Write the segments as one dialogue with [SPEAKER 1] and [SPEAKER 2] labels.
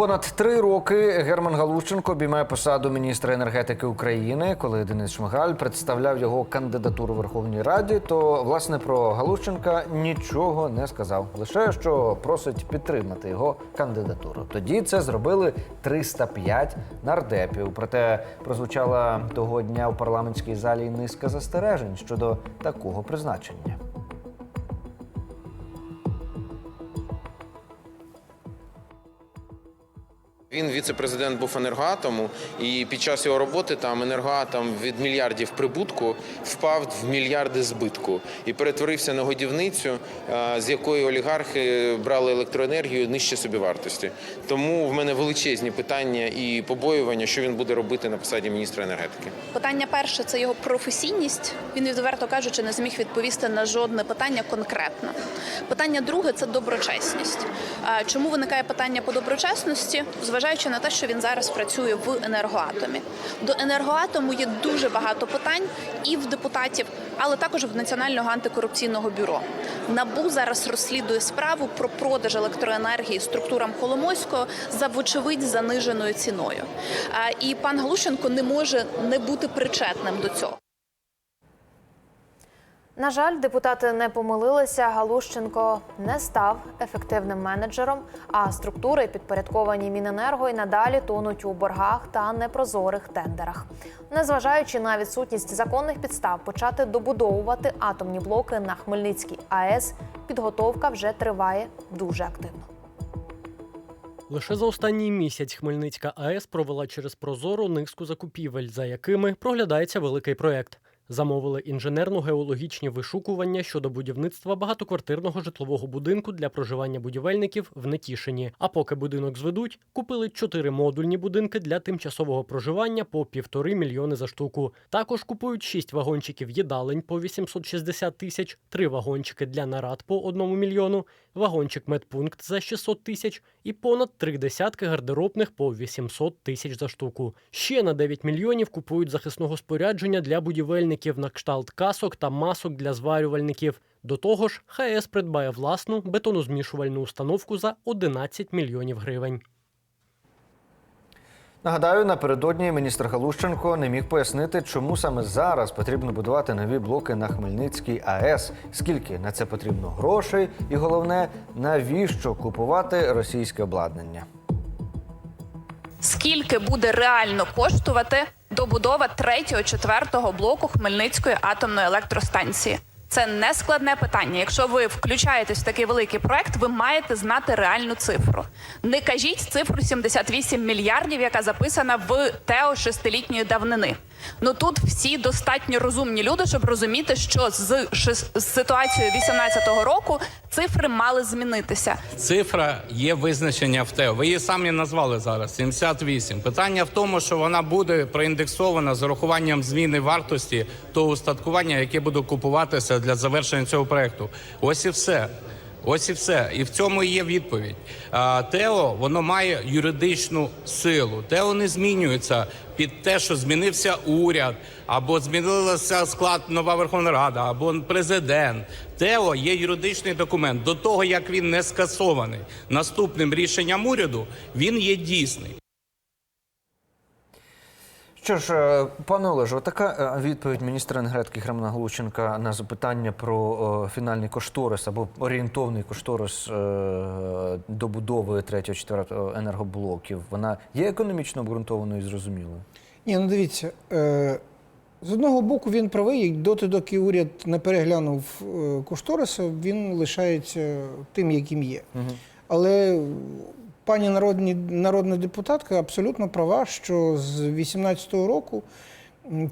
[SPEAKER 1] Понад три роки Герман Галущенко обіймає посаду міністра енергетики України. Коли Денис Шмигаль представляв його кандидатуру у Верховній Раді, то власне про Галущенка нічого не сказав. Лише що просить підтримати його кандидатуру. Тоді це зробили 305 нардепів. Проте прозвучала того дня у парламентській залі низка застережень щодо такого призначення.
[SPEAKER 2] Він віце-президент був енергоатому, і під час його роботи там енергоатом від мільярдів прибутку впав в мільярди збитку і перетворився на годівницю, е, з якої олігархи брали електроенергію нижче собівартості. Тому в мене величезні питання і побоювання, що він буде робити на посаді міністра енергетики.
[SPEAKER 3] Питання перше це його професійність. Він відверто кажучи, не зміг відповісти на жодне питання конкретно. Питання друге це доброчесність. А Чому виникає питання по доброчесності? Зважаючи на те, що він зараз працює в енергоатомі. До енергоатому є дуже багато питань і в депутатів, але також в Національного антикорупційного бюро. Набу зараз розслідує справу про продаж електроенергії структурам Коломойського за вочевидь заниженою ціною. І пан Галущенко не може не бути причетним до цього.
[SPEAKER 4] На жаль, депутати не помилилися. Галущенко не став ефективним менеджером, а структури, підпорядковані Міненерго, і надалі тонуть у боргах та непрозорих тендерах. Незважаючи на відсутність законних підстав почати добудовувати атомні блоки на Хмельницькій АЕС, підготовка вже триває дуже активно.
[SPEAKER 5] Лише за останній місяць Хмельницька АЕС провела через Прозоро низку закупівель, за якими проглядається великий проєкт. Замовили інженерно-геологічні вишукування щодо будівництва багатоквартирного житлового будинку для проживання будівельників в Нетішині. А поки будинок зведуть, купили чотири модульні будинки для тимчасового проживання по півтори мільйони за штуку. Також купують шість вагончиків їдалень по 860 тисяч, три вагончики для нарад по одному мільйону, вагончик медпункт за 600 тисяч і понад три десятки гардеробних по 800 тисяч за штуку. Ще на 9 мільйонів купують захисного спорядження для будівельників на кшталт касок та масок для зварювальників. До того ж, ХС придбає власну бетонозмішувальну установку за 11 мільйонів гривень.
[SPEAKER 1] Нагадаю, напередодні міністр Галущенко не міг пояснити, чому саме зараз потрібно будувати нові блоки на Хмельницькій АЕС, скільки на це потрібно грошей, і головне, навіщо купувати російське обладнання.
[SPEAKER 3] Скільки буде реально коштувати добудова третього, четвертого блоку Хмельницької атомної електростанції? Це не складне питання. Якщо ви включаєтесь в такий великий проект, ви маєте знати реальну цифру. Не кажіть цифру 78 мільярдів, яка записана в ТЕО шестилітньої давнини. Ну тут всі достатньо розумні люди, щоб розуміти, що з, з ситуацією 18-го року цифри мали змінитися.
[SPEAKER 6] Цифра є визначення в ТЕО. Ви її самі назвали зараз 78. Питання в тому, що вона буде проіндексована з урахуванням зміни вартості того устаткування, яке буде купуватися для завершення цього проекту. Ось і все. Ось і все. І в цьому є відповідь. ТЕО воно має юридичну силу. ТЕО не змінюється під те, що змінився уряд, або змінилася склад нова Верховна Рада, або президент. ТЕО є юридичний документ. До того як він не скасований наступним рішенням уряду, він є дійсний.
[SPEAKER 1] Що ж, е, пане Олеже, така е, відповідь міністра енергетики Германа Галущенка на запитання про е, фінальний кошторис або орієнтовний кошторис добудови 3-4 енергоблоків. Вона є економічно обґрунтованою і зрозумілою?
[SPEAKER 7] Ні, ну дивіться, з одного боку він правий, доти, доки уряд не переглянув кошториси, він лишається тим, яким є. Але пані народні, народна депутатка абсолютно права, що з 2018 року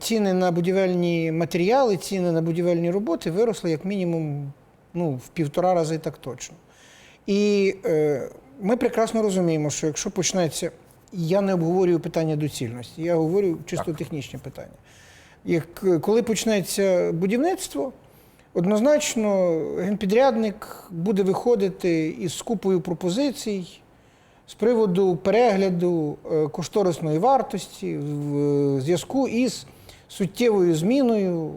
[SPEAKER 7] ціни на будівельні матеріали, ціни на будівельні роботи виросли як мінімум ну, в півтора рази так точно. І е, ми прекрасно розуміємо, що якщо почнеться, я не обговорюю питання доцільності, я говорю чисто технічні питання. Як, коли почнеться будівництво, однозначно генпідрядник буде виходити із купою пропозицій з приводу перегляду е, кошторисної вартості в е, зв'язку із суттєвою зміною е,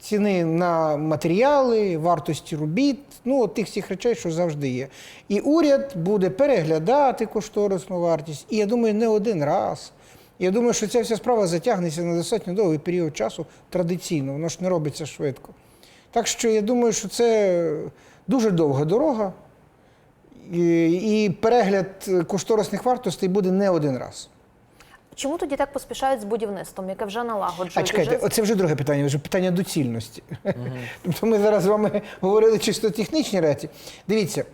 [SPEAKER 7] ціни на матеріали, вартості робіт, ну тих всіх речей, що завжди є. І уряд буде переглядати кошторисну вартість. І я думаю, не один раз. Я думаю, що ця вся справа затягнеться на достатньо довгий період часу традиційно, воно ж не робиться швидко. Так що я думаю, що це дуже довга дорога, і, перегляд кошторисних вартостей буде не один раз.
[SPEAKER 4] Чому тоді так поспішають з будівництвом, яке вже налагоджують?
[SPEAKER 7] А чекайте,
[SPEAKER 4] Вже-
[SPEAKER 7] оце вже друге питання, вже питання доцільності. Тобто ми зараз з вами говорили чисто технічні речі. Дивіться,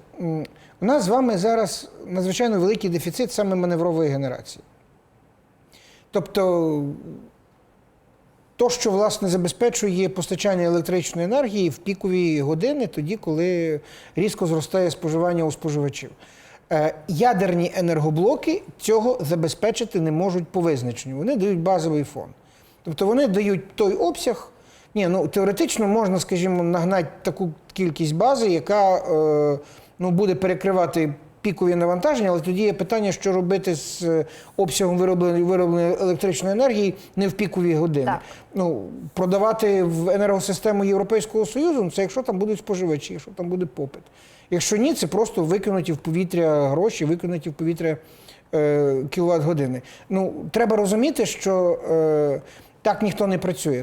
[SPEAKER 7] у нас з вами зараз надзвичайно великий дефіцит саме маневрової генерації. Тобто, то, що власне забезпечує постачання електричної енергії в пікові години, тоді, коли різко зростає споживання у споживачів. Е, Ядерні енергоблоки цього забезпечити не можуть по визначенню. Вони дають базовий фон. Тобто вони дають той обсяг. Ні, ну теоретично можна, скажімо, нагнати таку кількість бази, яка е, ну, буде перекривати пікові навантаження, але тоді є питання, що робити з е, обсягом виробленої, виробленої електричної енергії не в пікові години.
[SPEAKER 4] Так.
[SPEAKER 7] Ну, продавати в енергосистему Європейського Союзу, ну, це якщо там будуть споживачі, якщо там буде попит. Якщо ні, це просто викинуті в повітря гроші, викинуті в повітря е, кіловат години. Ну, треба розуміти, що е, так ніхто не працює.